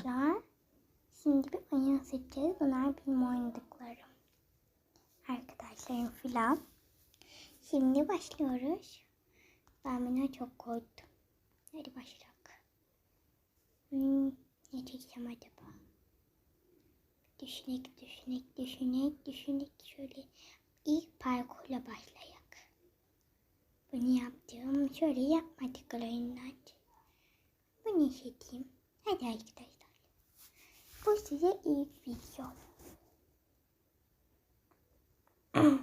Selam. Şimdi bir oyun seçeceğiz. Bunlar benim oynadıklarım. Arkadaşlarım filan. Şimdi başlıyoruz. Ben buna çok korktum. Hadi başlayalım. Hmm, ne çekeceğim acaba? Düşünek, düşünek, düşünek, düşünek. Şöyle ilk parkurla başlayak. Bunu yaptım. Şöyle yapmadık oyunlar. Bunu seçeyim. Hadi arkadaşlar. Bu size ilk video.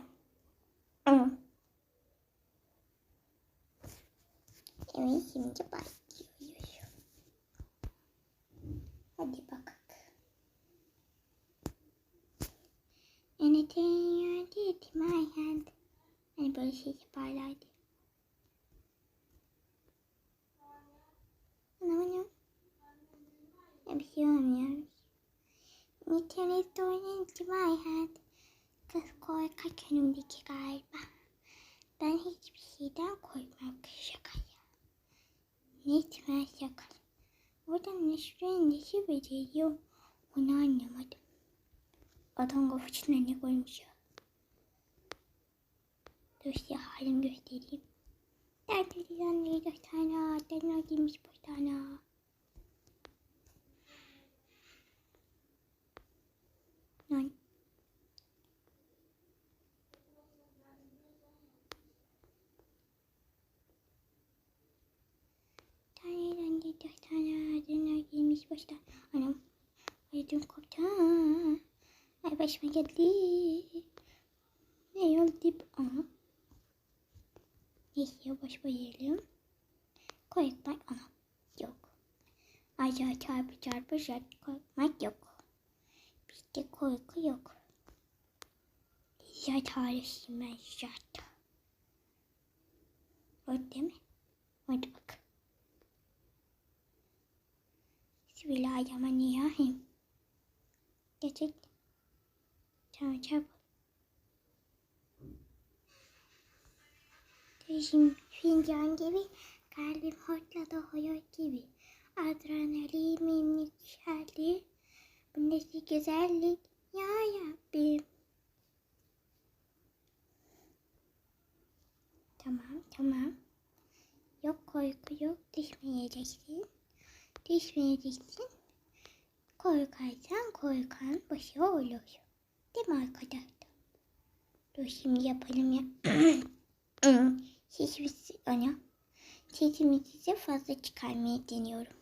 evet şimdi başlıyoruz. Hadi bakalım. Anything you did my hand. Hani böyle şey yaparlardı. Anam anam. Bir. Nitelik story into my head. Kız korkak önümdeki galiba. Ben hiçbir şeyden korkmam şakaya. Ne etmez şaka. Oradan neşrin neşi veriyor. Onu anlamadım. Adam kafasına ne koymuş ya. Dur size halim göstereyim. Dertli düzenli dört tane. Dertler girmiş bir tane. Lan. Tane tane dört tane adına girmiş başta. Anam. Aydım koptu. Ay başıma geldi. Ne oldu? Aha. Neyse boş boyayalım. Korkmak anam. Yok. Aşağı çarpı çarpı şart korkmak yok. Bizde korku yok. Şart haricim ben şart. Orada değil mi? Hadi bak. Bismillahirrahmanirrahim. Gerçek. Tamam çabuk. Şimdi fincan gibi kalbim hortladı hayat gibi. Adrenalin yükseldi. Bu güzellik ya Rabbim. Tamam tamam. Yok korku yok düşmeyeceksin. Düşmeyeceksin. Korkarsan korkan başı olur. Değil mi arkadaşlar? Dur şimdi yapalım ya. Hiçbir ana. Sesimi size fazla çıkarmaya deniyorum.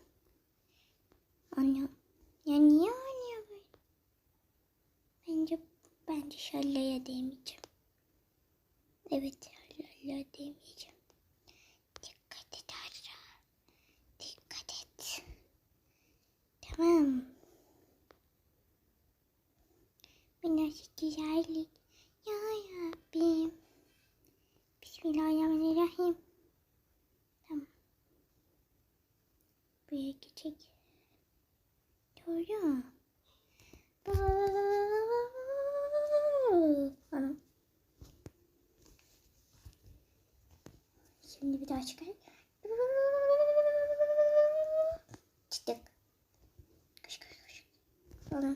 Ana. Ya niye böyle? Bence, bence şallaya değmeyeceğim. Evet şallaya değmeyeceğim. Dikkat et Arra. Dikkat et. Tamam. Nasıl güzellik. Ya Rabbim. Bismillahirrahmanirrahim. Tamam. Buraya geçecek. Doğru. Anam. Şimdi bir daha çıkar. Çıktık. Koş koş koş. Anam.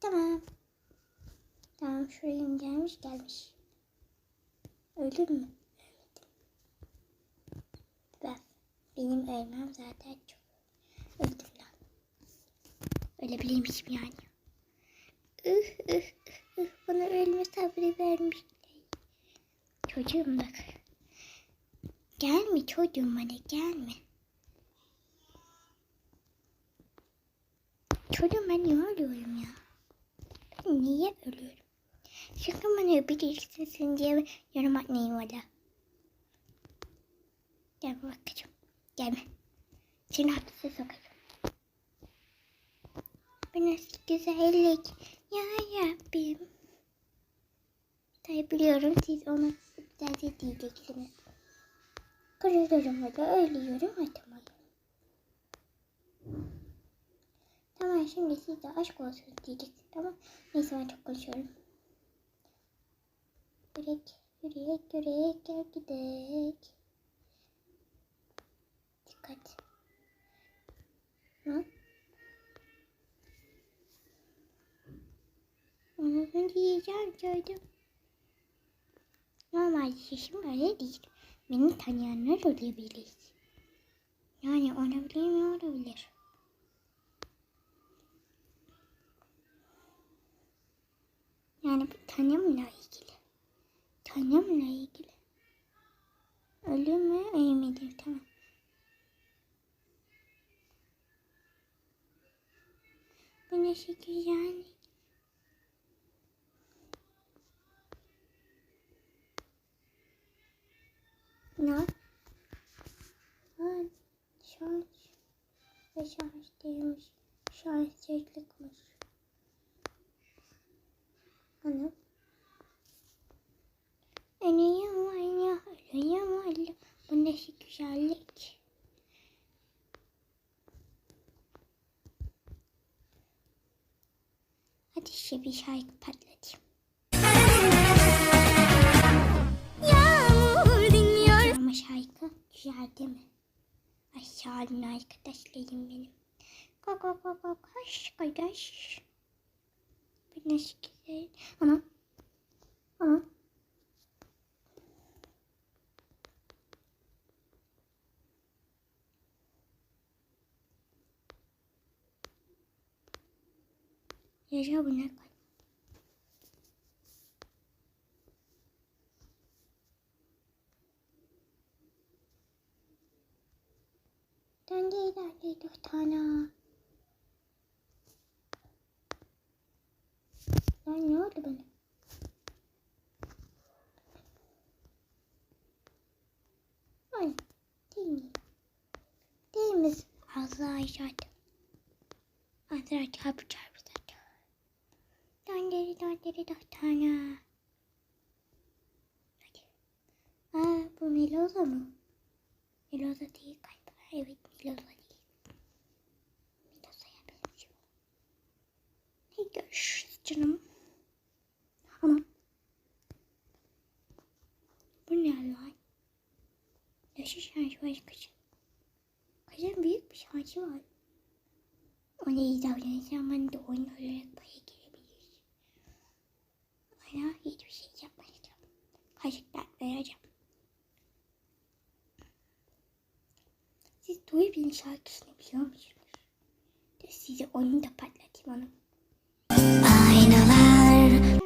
Tamam. Tamam şuraya gelmiş gelmiş. Öldün mü? Ben benim ölmem zaten çok öldüm lan. Ölebilirmişim yani. İh ih ih bana ölme sabrı vermişler. Çocuğum bak. Gelme çocuğum bana gelme. Çocuğum ben niye ölüyorum ya? Ben niye ölüyorum? Sakın bana öpebilirsin diye yorum atmayın valla. Gel bakacağım. Gelme. Seni hapse sokacağım. Nasıl güzellik. Ya Rabbim. Tabi biliyorum siz onu güzel diyeceksiniz. Kırılırım valla ölüyorum atamayın. Tamam şimdi siz de aşk olsun diyeceksiniz tamam. Neyse ben çok konuşuyorum. Direkt Yürüyek yürüyek gel gidek. Dikkat. Ha? Diyeceğim gördüm. Normal şişim öyle değil. Beni tanıyanlar olabilir. Yani olabilir mi olabilir. Yani bu tanımla ilgili. Tanımla ilgili. Ölü mü midir? Tamam. Bu ne şekil yani? Ne? Şans. Ve şans değilmiş. Şanssızlıkmış. Anam. Ölüyüm valla, ölüyüm valla. Bu nasıl güzellik. Hadi bir şarkı patlatayım. Güzel değil mi? Aşağının arkadaşlarım benim. Ko ko ko ko koş koş. Bu nasıl güzel. Ama ama Yaşa bu ne kadar? Döndü döndü dört tane. Lan ne oldu bana? Ay, değil mi? Değil mi? Allah aşağıda. Azra çarpı çarpı zaten. Dört tane. Hadi. Aa bu Meloza mı? Meloza değil galiba. Evet Meloza değil. Meloza'ya benziyor. Ne görüşürüz canım. Ama. Bu ne lan? Yaşı şarjı var kızım. Kızım büyük bir şarjı var. Ona iyi davranırsan bana da oyun olarak para gelebilir. Bana hiçbir şey yapmayacağım. Kaşıklar vereceğim. Bey'in şarkısını biliyor musunuz? De size oyunu da patlatayım onu. Aynalar.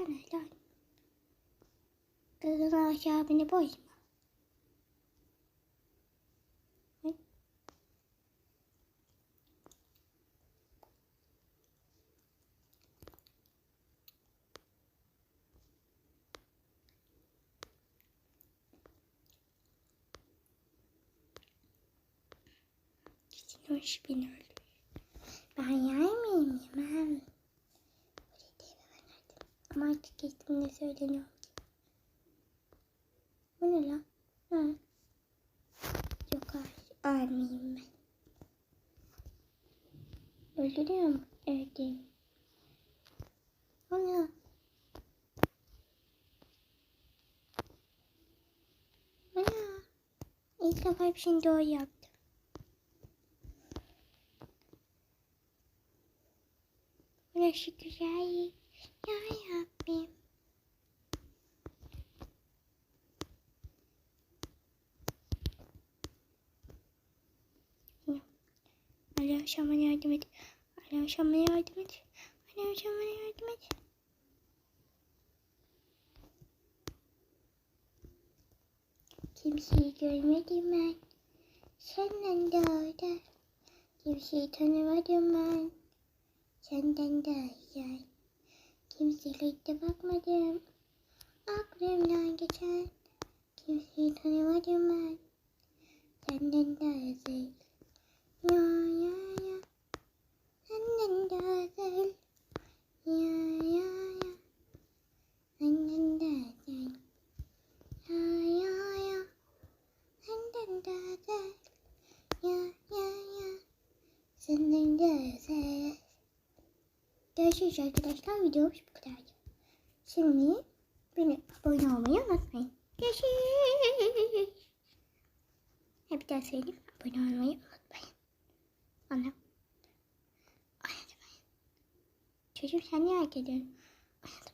Kızın aşağı beni bozma. Hı? İş beni öldürür. Ben yer miyim? Yemem. Ama artık geçtiğimde söyleniyor. Bu ne lan? Ha. Yok hayır. Ölmeyeyim ben. Öldürüyor mu? Evet değil. Ne? Ana. İlk defa bir şey doğru yaptım. Güzel. Ya Rabbim. Ali Aşam bana yardım et. Ali Aşam bana yardım et. Ali Aşam bana yardım et. Kimseyi görmedim ben. Senden de orada. Kimseyi tanımadım ben. Senden daha güzel. Kimseyle de bakmadım. Aklımdan geçen. Kimseyi tanımadım ben. Senden daha güzel. Ya ya ya. Senden daha güzel. Ya ya ya. Senden daha güzel. Ya ya ya. Senden daha güzel. Ya ya ya. Senden daha güzel. Görüşürüz arkadaşlar. Videomuz bu kadar. Şimdi beni abone olmayı unutmayın. Görüşürüz. Bir daha söyleyeyim. Abone olmayı unutmayın. Hadi bay. Çocuğum sen niye hareket ediyorsun? Bay.